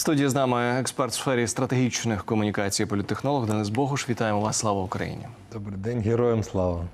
студії з нами експерт в сфері стратегічних комунікацій, політтехнолог Денис Богуш. Вітаємо вас. Слава Україні. Добрий день, героям слава.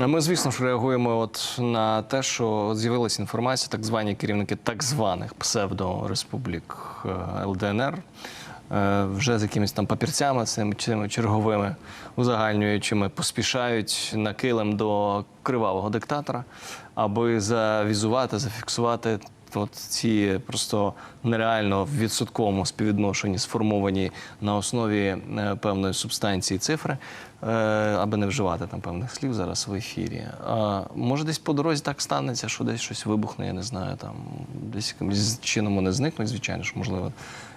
Ми, звісно ж, реагуємо от на те, що з'явилася інформація, так звані керівники так званих псевдореспублік е, ЛДНР. е, Вже з якимись там папірцями цими, цими черговими узагальнюючими поспішають на килим до кривавого диктатора, аби завізувати, зафіксувати от ці просто нереально в відсотковому співвідношенні сформовані на основі е, певної субстанції цифри, е, аби не вживати там певних слів зараз в ефірі. Може, десь по дорозі так станеться, що десь щось вибухне, я не знаю, там десь якимось чином вони зникнуть, звичайно ж, можливо.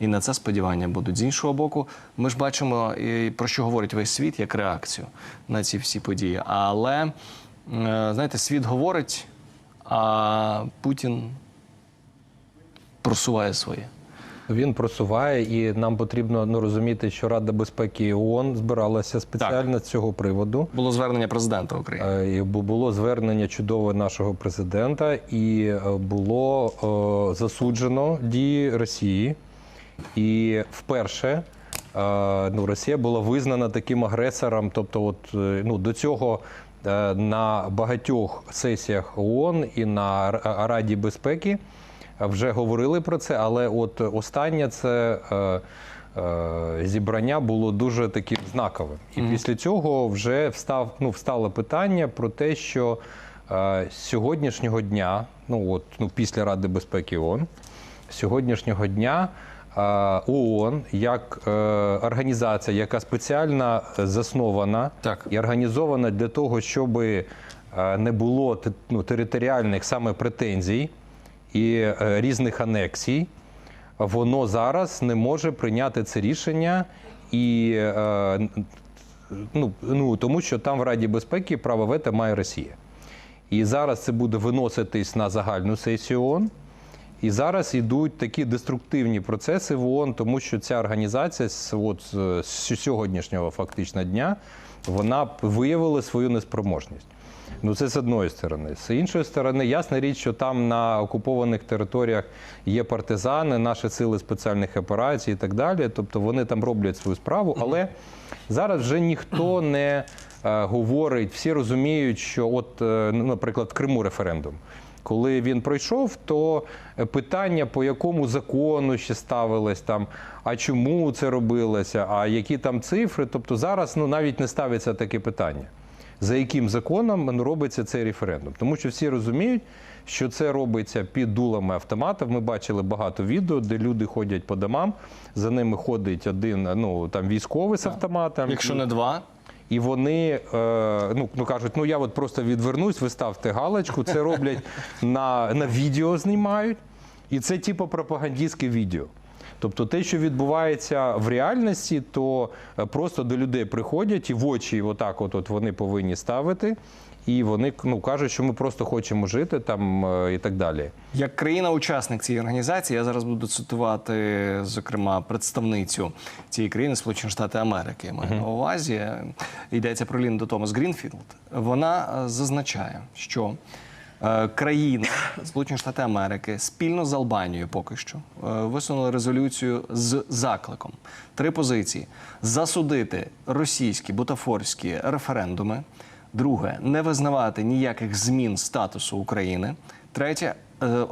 І на це сподівання будуть. З іншого боку, ми ж бачимо, про що говорить весь світ як реакцію на ці всі події. Але е, знаєте, світ говорить, а Путін просуває своє. Він просуває, і нам потрібно ну, розуміти, що Рада безпеки ООН збиралася спеціально з цього приводу. Було звернення президента України. Е, і було звернення чудове нашого президента, і е, було е, засуджено дії Росії. І вперше е, ну, Росія була визнана таким агресором. Тобто, от ну до цього на багатьох сесіях ООН і на Раді безпеки вже говорили про це, але от останнє це. е, е, Зібрання було дуже таким знаковим, і після цього вже встав ну встало питання про те, що е, сьогоднішнього дня, ну от ну після Ради безпеки ООН, з сьогоднішнього дня е, ООН як е, організація, яка спеціально заснована Так. і організована для того, щоб не було ну, територіальних саме претензій і е, різних анексій, воно зараз не може прийняти це рішення і. е, Ну, ну тому що там в Раді безпеки право вето має Росія. І зараз це буде виноситись на загальну сесію ООН. І зараз йдуть такі деструктивні процеси в ООН, тому що ця організація от, з сьогоднішнього фактично дня вона виявила свою неспроможність. Ну, це з одної сторони. З іншої сторони, ясна річ, що там на окупованих територіях є партизани, наші сили спеціальних операцій і так далі. Тобто вони там роблять свою справу, але зараз вже ніхто не е, говорить, всі розуміють, що, от, е, ну, наприклад, в Криму референдум. Коли він пройшов, то питання, по якому закону ще ставилось там, а чому це робилося, а які там цифри. Тобто зараз ну, навіть не ставиться таке питання, за яким законом робиться цей референдум. Тому що всі розуміють, що це робиться під дулами автоматів. Ми бачили багато відео, де люди ходять по домам, за ними ходить один ну, там, військовий з автоматом. Якщо не два, і вони е, ну, ну кажуть, ну я от просто відвернусь, ви ставте галочку. Це роблять на, на відео знімають. І це типу пропагандистське відео. Тобто те, що відбувається в реальності, то е, просто до людей приходять і в очі отак от, от вони повинні ставити. І вони ну, кажуть, що ми просто хочемо жити там е, і так далі. як країна-учасник цієї організації, я зараз буду цитувати, зокрема, представницю цієї країни Сполучені Штати Америки. Я маю на увазі. Йдеться про Лінду Томас Грінфілд. Вона е, зазначає, що е, країна Сполучені Штати Америки спільно з Албанією поки що е, висунули резолюцію з закликом. Три позиції: засудити російські бутафорські референдуми. Друге, не визнавати ніяких змін статусу України. Третє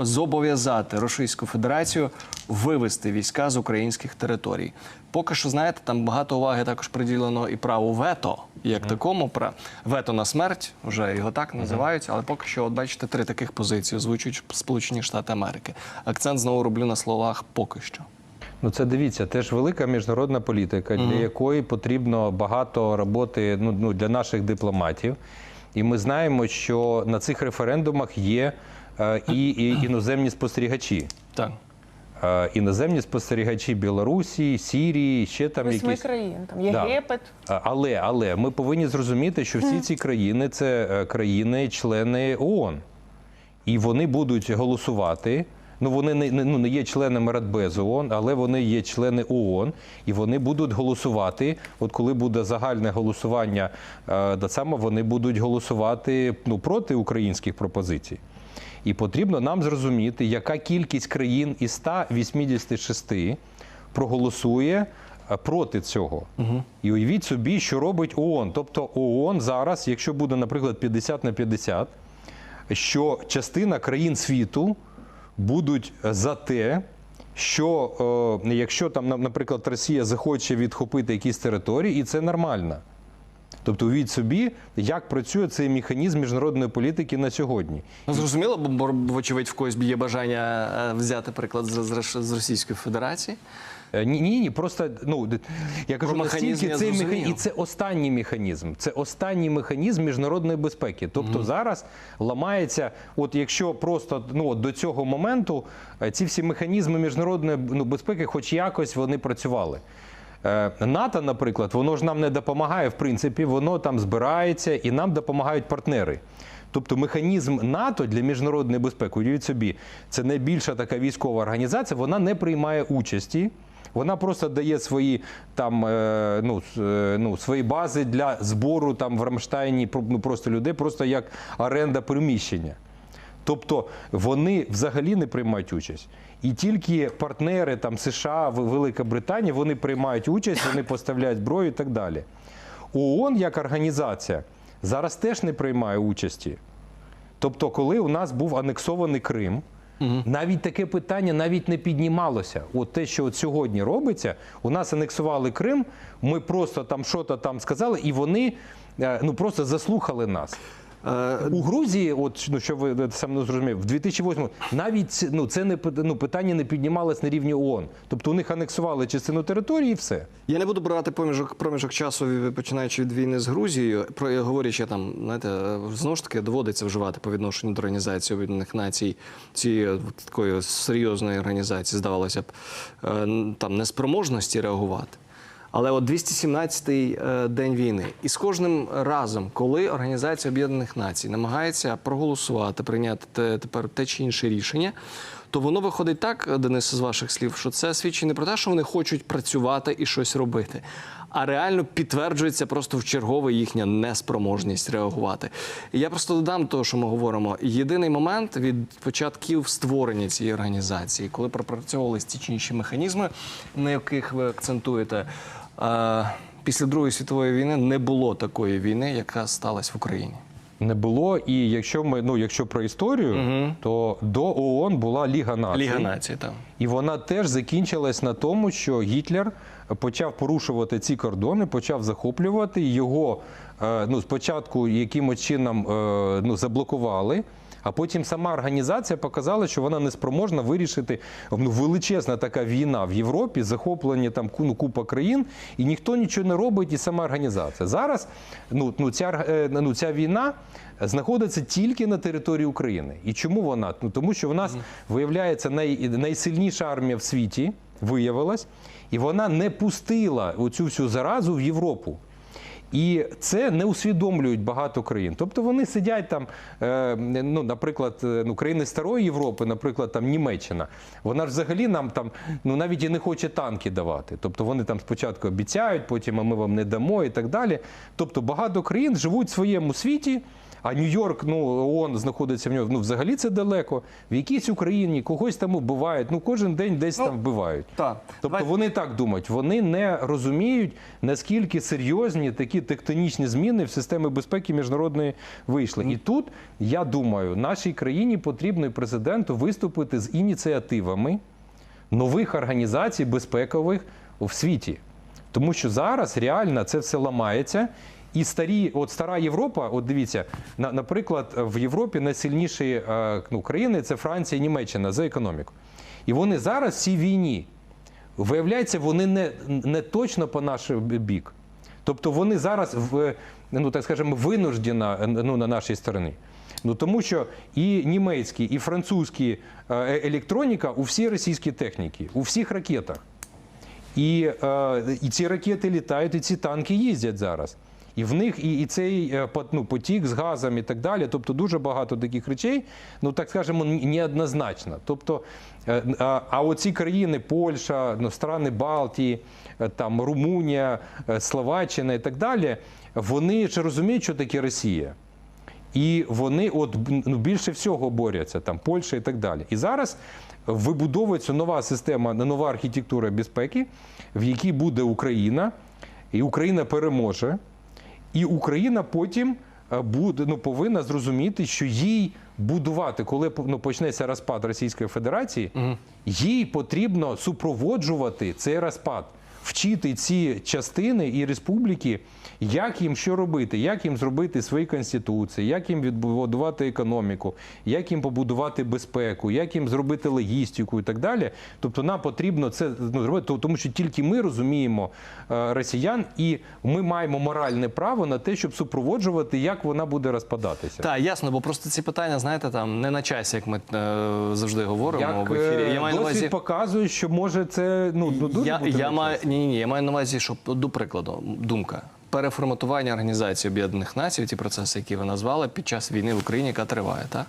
зобов'язати Російську Федерацію вивести війська з українських територій. Поки що, знаєте, там багато уваги також приділено і праву вето, як такому пра вето на смерть, вже його так називають. Але поки що, от бачите, три таких позиції озвучують Сполучені Штати Америки. Акцент знову роблю на словах поки що. Ну, це дивіться, теж велика міжнародна політика, для якої потрібно багато роботи ну, ну, для наших дипломатів. І ми знаємо, що на цих референдумах є е, і, і іноземні спостерігачі. Так. Е, іноземні спостерігачі Білорусі, Сірії, ще там Восьми якісь. країн. Там Єгипет. А- Але, але ми повинні зрозуміти, що всі ці країни це е, країни-члени ООН. І вони будуть голосувати. Ну, вони не, не- ну, не є членами Радбезу ООН, але вони є члени ООН, і вони будуть голосувати. От коли буде загальне голосування, е, так само вони будуть голосувати ну, проти українських пропозицій. І потрібно нам зрозуміти, яка кількість країн із 186 проголосує е, проти цього. І уявіть собі, що робить ООН. Тобто ООН зараз, якщо буде, наприклад, 50 на 50, що частина країн світу будуть за те, що е, якщо там, на- наприклад, Росія захоче відхопити якісь території, і це нормально. Тобто, уявіть собі, як працює цей механізм міжнародної політики на сьогодні. Ну, зрозуміло, бо бо, вочевидь в когось є бажання е, взяти приклад з, з, з Російської Федерації. Е, Ні, ні, ні, просто ну я кажу, настільки цей механізм, і це останній механізм. Це останній механізм міжнародної безпеки. Тобто зараз ламається, от якщо просто ну до цього моменту е, ці всі механізми міжнародної ну, безпеки, хоч якось вони працювали. Е, НАТО, наприклад, воно ж нам не допомагає, в принципі, воно там збирається і нам допомагають партнери. Тобто механізм НАТО для міжнародної безпеки, уявіть собі, це найбільша така військова організація, вона не приймає участі. Вона просто дає свої там е, ну, е, ну, свої бази для збору там в Рамштайні ну, просто людей, просто як оренда приміщення. Тобто вони взагалі не приймають участь. І тільки партнери там США, Велика Британія, вони приймають участь, вони поставляють зброю і так далі. ООН як організація зараз теж не приймає участі. Тобто, коли у нас був анексований Крим, навіть таке питання навіть не піднімалося. От те, що от сьогодні робиться, у нас анексували Крим, ми просто там що-то там сказали, і вони е, ну просто заслухали нас. Е, У Грузії, от ну що ви сам не зрозумів, в 2008 навіть ну це не ну, питання не піднімалось на рівні ООН. Тобто у них анексували частину території і все. Я не буду брати проміжок, проміжок часу, починаючи від війни з Грузією. Про говорячи там, знаєте, знову ж таки доводиться вживати по відношенню до Організації Об'єднаних Націй цієї е, такої серйозної організації, здавалося б, е, там неспроможності реагувати. Але от 217-й е, день війни, і з кожним разом, коли Організація Об'єднаних Націй намагається проголосувати, прийняти те, тепер те чи інше рішення, то воно виходить так, Денис, з ваших слів, що це свідчить не про те, що вони хочуть працювати і щось робити, а реально підтверджується просто в чергове їхня неспроможність реагувати. І я просто додам того, що ми говоримо. Єдиний момент від початків створення цієї організації, коли пропрацьовувалися ті чи інші механізми, на яких ви акцентуєте. Після Другої світової війни не було такої війни, яка сталася в Україні. Не було. І якщо ми ну якщо про історію, то до ООН була Ліга Націй. Ліга націй там. І вона теж закінчилась на тому, що Гітлер почав порушувати ці кордони, почав захоплювати його. е, Ну, спочатку якимось чином е, ну, заблокували. А потім сама організація показала, що вона не спроможна вирішити ну, величезна така війна в Європі, захоплення там ну, купа країн, і ніхто нічого не робить, і сама організація. Зараз ну, ну, ця, е, ну, ця війна знаходиться тільки на території України. І чому вона? Ну тому що в нас виявляється най, найсильніша армія в світі, виявилась, і вона не пустила оцю всю заразу в Європу. І це не усвідомлюють багато країн. Тобто вони сидять там, е, ну, наприклад, е, ну, країни Старої Європи, наприклад, там Німеччина, вона ж взагалі нам там ну, навіть і не хоче танки давати. Тобто вони там спочатку обіцяють, потім а ми вам не дамо і так далі. Тобто багато країн живуть в своєму світі. А Нью-Йорк, ну ООН знаходиться в нього. Ну взагалі це далеко. В якійсь Україні когось там вбивають. Ну кожен день десь Ну, там вбивають. так. Тобто Давайте- вони так думають. Вони не розуміють, наскільки серйозні такі тектонічні зміни в системі безпеки міжнародної вийшли. І тут я думаю, нашій країні потрібно і президенту виступити з ініціативами нових організацій безпекових в світі. Тому що зараз реально це все ламається. І старі, от стара Європа, от дивіться, на, наприклад, в Європі найсильніші е, ну, країни це Франція і Німеччина за економіку. І вони зараз в цій війні. Виявляється, вони не, не точно по наш бік. Тобто вони зараз в, ну так скажемо, винуждена ну, на нашій стороні. Ну тому що і німецькі, і французькі е, електроніка у всій російській техніці, у всіх ракетах. І, е, і ці ракети літають, і ці танки їздять зараз. І в них і, і цей е, ну, потік з газом і так далі. Тобто дуже багато таких речей, ну так скажемо, неоднозначно. Тобто, е, а, а оці країни, Польща, ну, страни Балтії, е, там Румунія, Словаччина і так далі, вони ж розуміють, що таке Росія. І вони от ну, більше всього борються, там Польща і так далі. І зараз вибудовується нова система, нова архітектура безпеки, в якій буде Україна, і Україна переможе. І Україна потім е, буде ну, повинна зрозуміти, що їй будувати, коли ну, почнеться розпад Російської Федерації, їй потрібно супроводжувати цей розпад, вчити ці частини і республіки, як їм що робити, як їм зробити свої конституції, як їм відбудувати економіку, як їм побудувати безпеку, як їм зробити логістику і так далі. Тобто нам потрібно це ну, зробити, тому що тільки ми розуміємо е, росіян, і ми маємо моральне право на те, щоб супроводжувати, як вона буде розпадатися. Так, ясно, бо просто ці питання, знаєте, там не на часі, як ми е, завжди говоримо Як в ефірі. е, Я маю на увазі. показує, що може це ну, ну дуже Я, бути я маю. Ні, ні, я маю на увазі, що до прикладу, думка. Переформатування Організації Об'єднаних Націй, ті процеси, які ви назвали, під час війни в Україні, яка триває, так?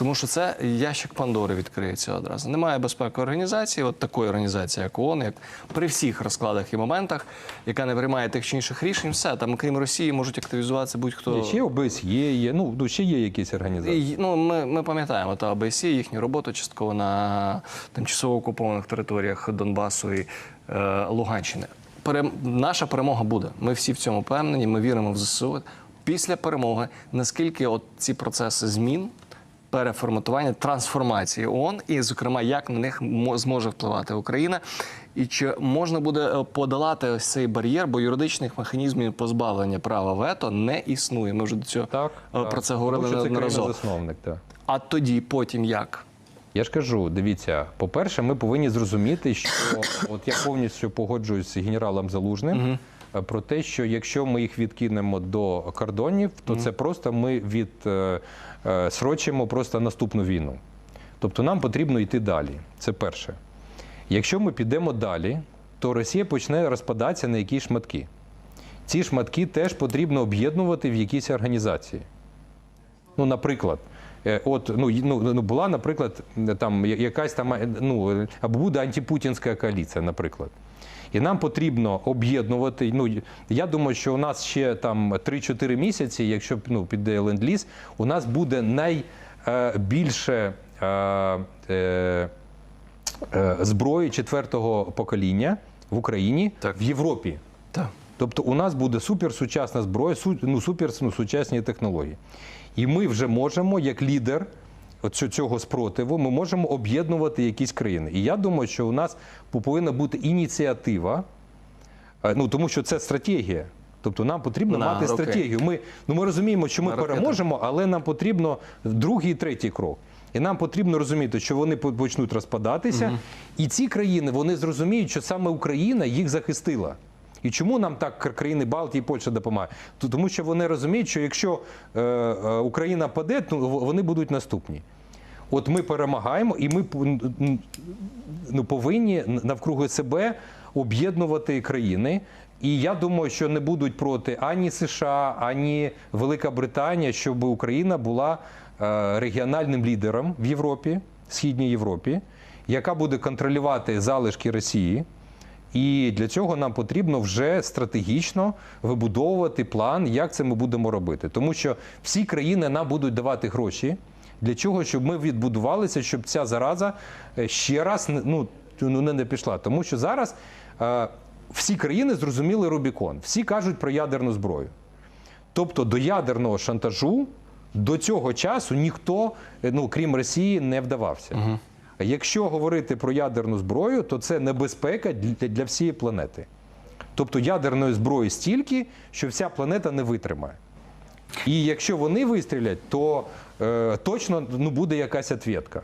Тому що це ящик Пандори відкриється одразу. Немає безпеки організації, от такої організації, як ООН, як при всіх розкладах і моментах, яка не приймає тих чи інших рішень, все там, крім Росії, можуть активізуватися будь-хто. Є, Ще ОБСЄ є, ну, ну ще є якісь організації. І, ну, ми, ми пам'ятаємо та ОБСЄ, їхню роботу частково на тимчасово окупованих територіях Донбасу і е, Луганщини. Перем... Наша перемога буде. Ми всі в цьому впевнені, ми віримо в ЗСУ. Після перемоги, наскільки от ці процеси змін, переформатування, трансформації ООН, і, зокрема, як на них зможе впливати Україна, і чи можна буде е, подолати ось цей бар'єр, бо юридичних механізмів позбавлення права вето не існує. Ми вже до цього Так, е, так. про це говорили Тому що це країна-засновник, так. А тоді, потім як? Я ж кажу, дивіться, по-перше, ми повинні зрозуміти, що от я повністю погоджуюсь з генералом Залужним про те, що якщо ми їх відкинемо до кордонів, то це просто ми від е, е, просто наступну війну. Тобто нам потрібно йти далі. Це перше. Якщо ми підемо далі, то Росія почне розпадатися на якісь шматки. Ці шматки теж потрібно об'єднувати в якісь організації. Ну, наприклад, е, от ну, ну, ну була, наприклад, там якась там ну або буде антипутінська коаліція, наприклад. І нам потрібно об'єднувати. Ну я думаю, що у нас ще там 3-4 місяці, якщо ну, піде ленд-ліз, у нас буде найбільше е, е, е, зброї четвертого покоління в Україні Так. в Європі. Так. Тобто у нас буде суперсучасна зброя, ну, супер ну, технології. І ми вже можемо, як лідер цього спротиву, ми можемо об'єднувати якісь країни. І я думаю, що у нас повинна бути ініціатива, е, ну тому що це стратегія. Тобто нам потрібно На мати роки. стратегію. Ми, ну, ми розуміємо, що ми На роки, переможемо, але нам потрібно другий і третій крок. І нам потрібно розуміти, що вони по- почнуть розпадатися, і ці країни вони зрозуміють, що саме Україна їх захистила. І чому нам так кра- країни Балтії і Польща допомагають? То- Тому що вони розуміють, що якщо е, е, Україна паде, то вони будуть наступні. От ми перемагаємо, і ми ну, повинні навкруги себе об'єднувати країни. І я думаю, що не будуть проти ані США, ані Велика Британія, щоб Україна була е, регіональним лідером в Європі, Східній Європі, яка буде контролювати залишки Росії. І для цього нам потрібно вже стратегічно вибудовувати план, як це ми будемо робити. Тому що всі країни нам будуть давати гроші для чого, щоб ми відбудувалися, щоб ця зараза е, ще раз ну, ну, не, не пішла. Тому що зараз е, всі країни зрозуміли Рубікон, всі кажуть про ядерну зброю. Тобто до ядерного шантажу до цього часу ніхто, е, ну крім Росії, не вдавався. Якщо говорити про ядерну зброю, то це небезпека для, всієї планети. Тобто ядерної зброї стільки, що вся планета не витримає. І якщо вони вистрілять, то е, точно ну, буде якась відповідка.